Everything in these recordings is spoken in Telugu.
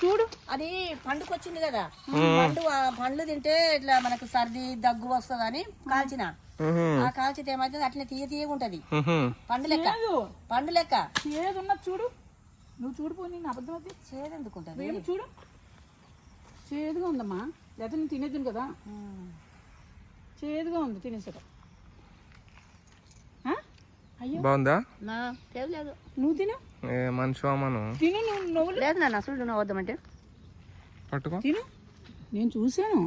చూడు అది పండుకు వచ్చింది కదా పండు పండ్లు తింటే ఇట్లా మనకు సర్ది దగ్గు వస్తుందని కాల్చిన. ఆ కాల్చితే ఏమైతుంది అట్లనే తీయ తీయగా ఉంటది. పండు లెక్క. పండు లెక్క. ఏది ఉన్నది చూడు. నువ్వు చూడు పోనీ నేను అబద్ధం అది. చేదెందుకుంటది? ఏమి చూడు. చేదుగా ఉందమ్మా. లేకపోతే నేను తినేద్దును కదా. చేదుగా ఉంది అయ్యో బాగుందా? నువ్వు తిను. ఏ మనిషి అమ్మను తిను నువ్వు నువ్వు. లేదు నాన్న అసలు నువ్వు వద్దామంటే. పట్టుకో. తిను. నేను చూశాను.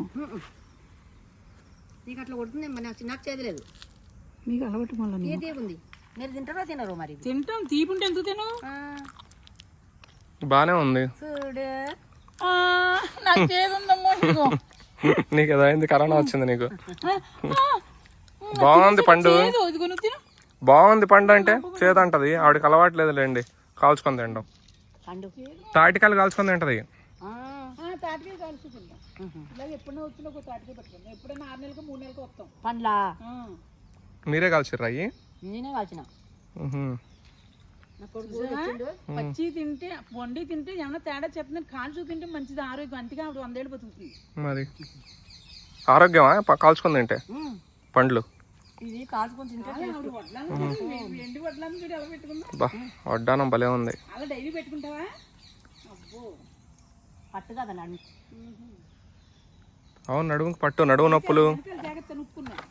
నీకు అట్లా కొడుతుంది నాకు నాకు చేయలేదు మీకు అలవాటు మళ్ళీ తీయ తీయగుంది మీరు తింటారో తినరు మరి తింటాం తీపుంటే ఎందుకు తిను? ఆ, బానే ఉంది. చూడు. నాకు చేదు ఉందమ్మో ఇదిగో. నీకు ఏదైంది కరోనా వచ్చింది నీకు. బాగుంది పండు. తిను. బాగుంది పండు అంటే చేదంటది ఆవిడకి అలవాట్లేదు లేండి కాల్చుకొని తినడం. పండు. తాటికాయలు కాల్చుకొని తింటది. మీరే కాల్చిర్రు అయ్యి. పచ్చి తింటే వండి తింటే ఏమన్నా తేడా చెప్తుంది కాల్చు తింటే మంచిది. ఆరోగ్యం. అంతగా ఆవిడ వందేళ్ళు బతుకుతుంది. మరి. ఆరోగ్యమా? కాల్చుకొని తింటే. పండ్లు. ఇది తింటే వడ్డానం భలే ఉంది. అలా డైలీ పెట్టుకుంటావా? అబ్బో. పట్టు కదా నన్ను అవును నడుముకి పట్టు నడుము నొప్పులు. జాగ్రత్త వెనకాల.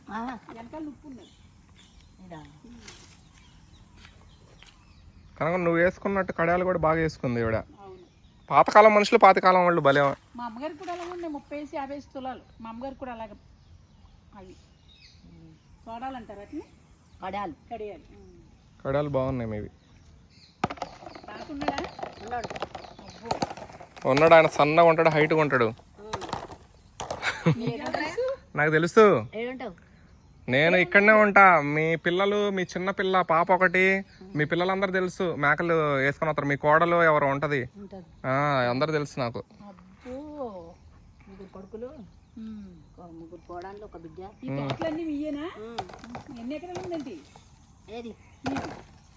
కనుక నువ్వు వేసుకున్నట్టు కడాలు కూడా బాగా వేసుకుంది ఈవిడ. అవును. పాతకాలం మనుషులు పాతకాలం వాళ్ళు భలే మా అమ్మగారికి కూడా అలాగే ఉన్నాయి ముప్పై వేసి యాభై వేసి తులాలు. మా అమ్మగారికి కూడా అలాగే అవి. కడాలు. కడియాలి. కడాలు బాగున్నాయి మీవి తాకున్నాడా ఉన్నాడు. అబ్బో. ఉన్నాడు ఆయన సన్నగా ఉంటాడు హైట్గా ఉంటాడు. నాకు తెలుసు? నేను ఇక్కడనే ఉంటా. మీ పిల్లలు మీ చిన్న పిల్ల పాప ఒకటి మీ పిల్లలందరూ తెలుసు. మేకలు వేసుకొని వస్తారు. మీ కోడలు ఎవరు ఉంటది. ఉంటుంది. ఆ, అందరూ తెలుసు నాకు. కొడుకులు. ఒక ముగ్గురు కోడళ్ళు ఒక బిడ్డ. ఈ తోటలన్నీ మీయేనా ఎన్ని ఎకరాలు ఉందండి? ఏది?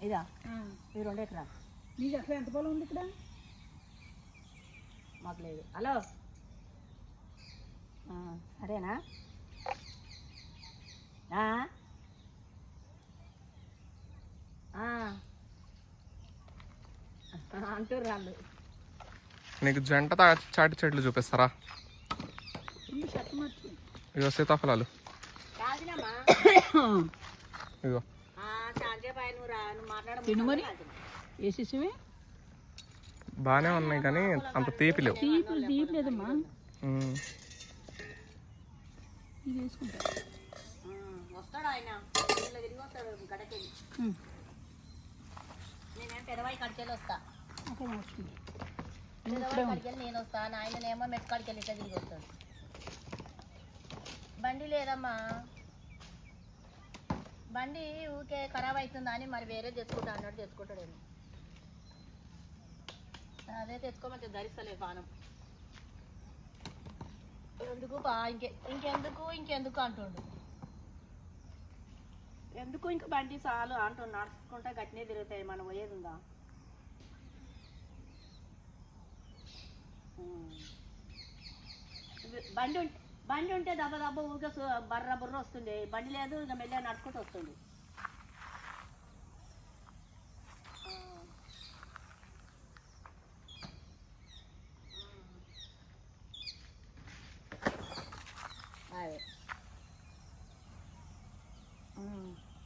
ఇదా? ఆ. ఇది రెండు ఎకరాలు. మీకు అసలు ఎంత పొలం ఉంది ఇక్కడ? మాకు లేదు. హలో? ఆ, సరేనా? ఆ? ఆ. అంటారు వాళ్ళు. నీకు జంట తా- చాటి చెట్లు చూపిస్తారా? ఇగో సీతాఫలాలు. ఇగో బాగానే ఉన్నాయి కానీ అంత తీపి లేవు. తీపి లేదమ్మా. వస్తాడు ఆయన? తిరిగి వస్తాడు గడకెళ్ళి. నేనేం పెదవాయి కడికెళ్ళి వస్తా. పెదవాయి కడికెళ్ళి నేను వస్తా. నాయననేమో మెట్టు కడికెళ్ళి ఇట్లా తిరిగి వస్తాడు. బండి లేదమ్మా. బండి ఊకే ఖరాబ్ అవుతుందా అని మరి వేరే తెచ్చుకుంటా అన్నాడు తెచ్చుకుంటాడేమో. అదే తెచ్చుకోమంటే ధరిస్తలే పానం ఎందుకు బా ఇంకే ఇంకెందుకు ఇంకెందుకు అంటుండు. ఎందుకు ఇంకా బండి చాలు అంటుండు నడుచుకుంటా గట్టినే తిరుగుతాయి మనం పోయేది ఉందా. బండి ఉంటే బండి ఉంటే దెబ్బ దెబ్బ ఊరికే బర్ర బుర్ర వస్తుంది. బండి లేదు ఇంకా మెల్లగా నడుచుకుంటూ వస్తుంది.